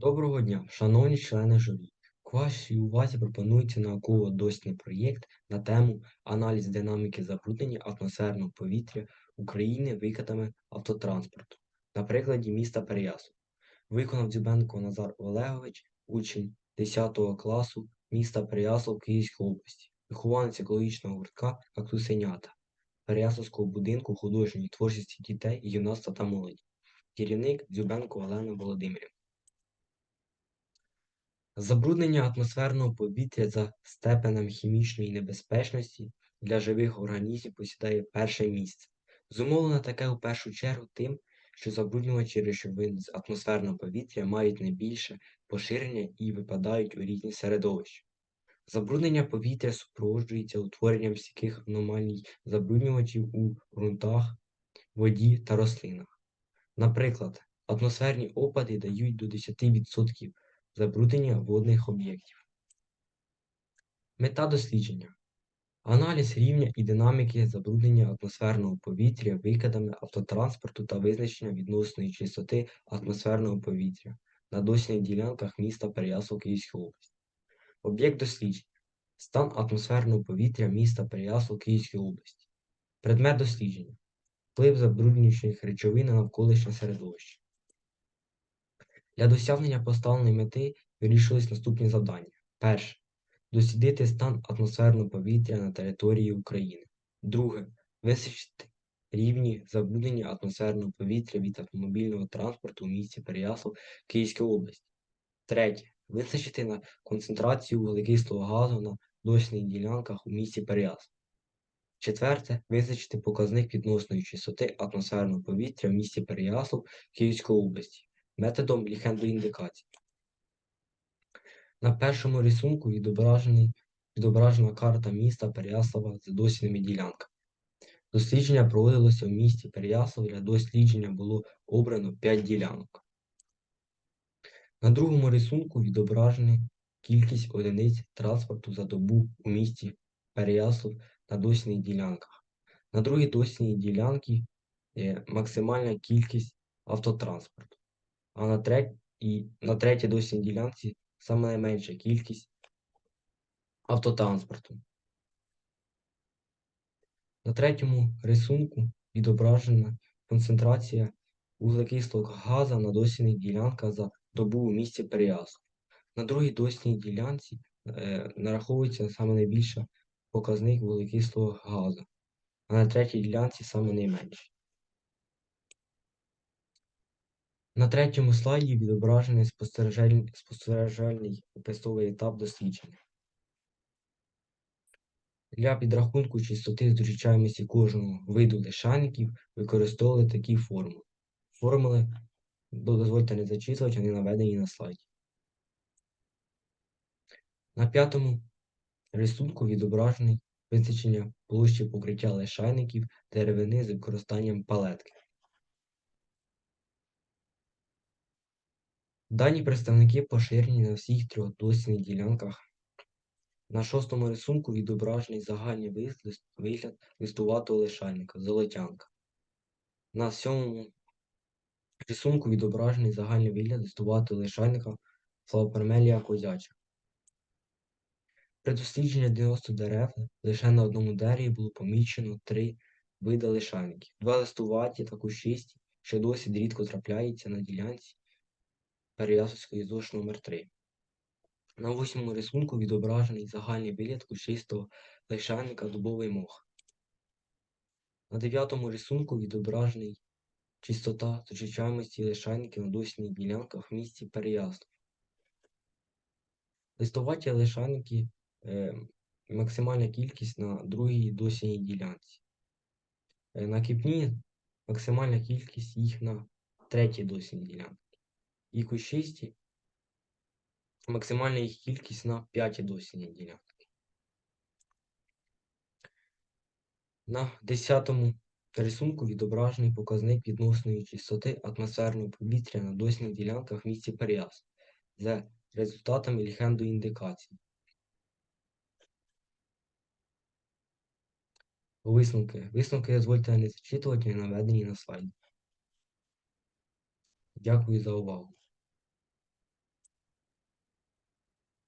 Доброго дня, шановні члени журі. К вашій увазі пропонується науково-дослідний проєкт на тему Аналіз динаміки забруднення атмосферного повітря України викидами автотранспорту на прикладі міста Переяслав. Виконав Дзюбенко Назар Олегович, учень 10 класу міста Переяслав Київської області, вихованець екологічного гуртка «Кактусенята» Переяславського будинку художньої творчості дітей, юнацтва та молоді. Керівник Дзюбенко Олена Володимирівна. Забруднення атмосферного повітря за степенем хімічної небезпечності для живих організмів посідає перше місце. Зумовлено таке у першу чергу тим, що забруднювачі речовин з атмосферного повітря мають найбільше поширення і випадають у різні середовища. Забруднення повітря супроводжується утворенням стійких аномальних забруднювачів у ґрунтах, воді та рослинах. Наприклад, атмосферні опади дають до 10% забруднення водних об'єктів. Мета дослідження. Аналіз рівня і динаміки забруднення атмосферного повітря викидами автотранспорту та визначення відносної чистоти атмосферного повітря на дослідних ділянках міста Переяслав Київської області. Об'єкт дослідження. Стан атмосферного повітря міста Переяслав Київської області. Предмет дослідження. Вплив забруднюючих речовин на навколишнє середовище. Для досягнення поставленої мети вирішились наступні завдання. Перше. Дослідити стан атмосферного повітря на території України. Друге. Визначити рівні забруднення атмосферного повітря від автомобільного транспорту у місті Переяслав Київської області. Третє. Визначити на концентрацію вуглекислого газу на дослідних ділянках у місті Переяслав. Четверте. Визначити показник відносної чистоти атмосферного повітря в місті Переяслав Київської області методом ліхендоіндикації. На першому рисунку відображена карта міста Переяслава з дослідними ділянками. Дослідження проводилося в місті Переяслав. Для дослідження було обрано 5 ділянок. На другому рисунку відображена кількість одиниць транспорту за добу у місті Переяслав на дослідних ділянках. На другій дослідній ділянці максимальна кількість автотранспорту а на третій, і на третій дослідній ділянці саме найменша кількість автотранспорту. На третьому рисунку відображена концентрація вуглекислого газу на дослідних ділянках за добу у місці Переяслав. На другій дослідній ділянці е, нараховується саме найбільша показник вуглекислого газу, а на третій ділянці саме найменший. На третьому слайді відображений спостережальний, спостережальний описовий етап дослідження. Для підрахунку чистоти зустрічаємості кожного виду лишайників використовували такі формули. Формули, дозвольте не зачитувати, вони наведені на слайді. На п'ятому рисунку відображений визначення площі покриття лишайників деревини з використанням палетки. Дані представники поширені на всіх трьох дослідних ділянках. На шостому рисунку відображений загальний вигляд листуватого лишайника золотянка. На сьомому рисунку відображений загальний вигляд листуватого лишайника флавопермелія козяча. При дослідженні 90 дерев лише на одному дереві було помічено три види лишайників. Два листуваті та кущисті, що досить рідко трапляються на ділянці Переяславської ЗОЖ номер 3 На восьмому рисунку відображений загальний вигляд кущистого лишайника дубовий мох. На дев'ятому рисунку відображений чистота зустрічаємості лишайників на дослідних ділянках в місті Переяслав. Листоваті лишайники е, максимальна кількість на другій дослідній ділянці. Е, на кипні максимальна кількість їх на третій дослідній ділянці і кущисті максимальна їх кількість на 5 дослідні ділянки. На 10 рисунку відображений показник відносної чистоти атмосферного повітря на дослідних ділянках в місті Переяс за результатами ліхендоіндикації. Висновки. Висновки дозвольте не зачитувати, наведені на слайді. Дякую за увагу.